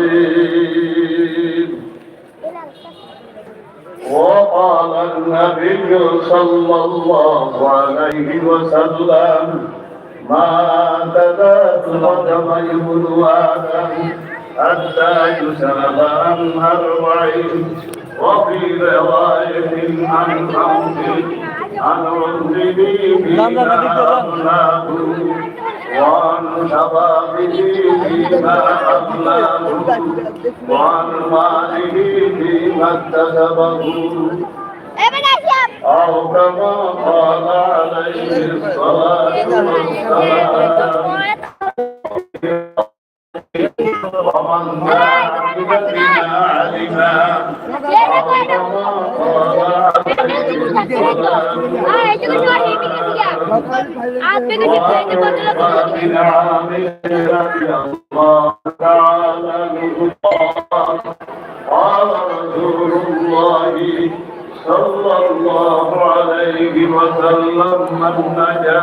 العظيم وقال النبي صلى الله عليه وسلم ما تزال قدم ابن آدم حتى يسأل عن أربعين وفي رواية عن خمس عن عمره فيما أبلاه وعن شبابه فيما أبلاه وعن ماله فيما اكتسبه أو كما قال عليه الصلاة والسلام ومن قال رسول الله صلى الله عليه وسلم من نجا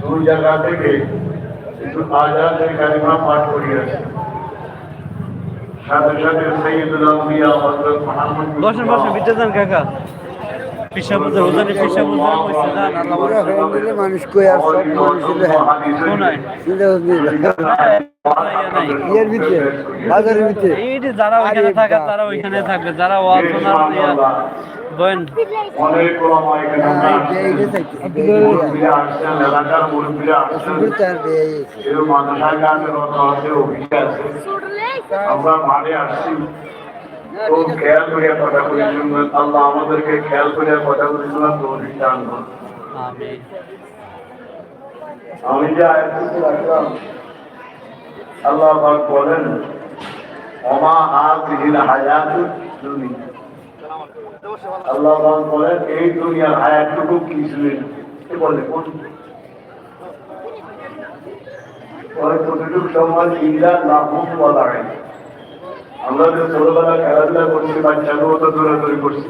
দুই জায়গা থেকে কিছু আজাদের কালিমা পাঠ করিয়েছে সাথে সাথে সৈয়দুল আম্বিয়া হযরত মুহাম্মদ বসেন বসেন বিটে যান কাকা কইছে আল্লাহ মানুষ কই আর সব মানুষ ছিল কোন নাই চিন্তা ভাবনা ইয়ের ভিতরে বাজারের ভিতরে। এই যে যারা ওইখানে থাকে তারা ওইখানে থাকবে। যারা ওয়াজ শোনার বয়েন অনেক ওলামা এখানে এইটা থাকছে মুরব্বীরা আসছেন এলাকার মুরব্বীরা আসছেন। শুধু তার দেয় কেউ মাদ্রাসা গানের মতো আছে অফিসে আছে। আমরা মাঠে আসছি। খুব খেয়াল করিয়া কথা বলি শুনবেন আল্লাহ আমাদেরকে খেয়াল করিয়া কথা বলি শোনার দান করুন আমি যে আয়াতটুকু রাখলাম আল্লাহ পাক বলেন অমা হাজিহিল হায়াতু দুনিয়া। আল্লাহ পাক বলেন এই দুনিয়ার হায়াতটুকু কি ছিলেন কে বলে কোন? প্রতিটুকু সময় ইলা লাভুম বলা হয় আমরা ছোটবেলা খেলাধুলা করছি বাচ্চাগুলো তো দৌড়াদৌড়ি করছি।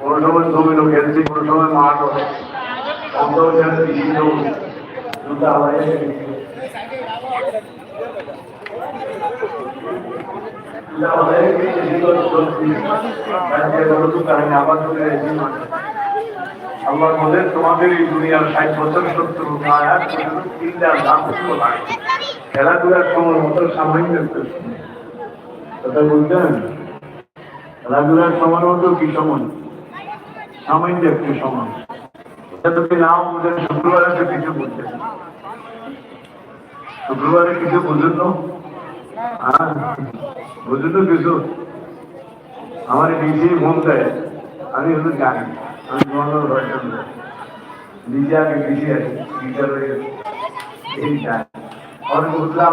কোনো সময় জমিনও খেলছি, কোনো সময় মাঠও অন্তর খেলছি। তোমাদের এই দুনিয়ার ষাট বছর সত্তর খেলাধুলার সময় মতো সামান্য কথা বলতেন খেলাধুলার সময় মতো কি সময় সামান্য একটু সময় নাও শুক্রবার কিছু বুঝছেন শুক্রবারে কিছু বুঝুন বুঝুন কিছু? আমার ডিজি ফোন দেয়। আমি শুধু জানি। আমি তোমাদের ভাষণ ডিজি আগে ডিজি আছে টিচার হয়ে এই জানি। আমি বুঝলাম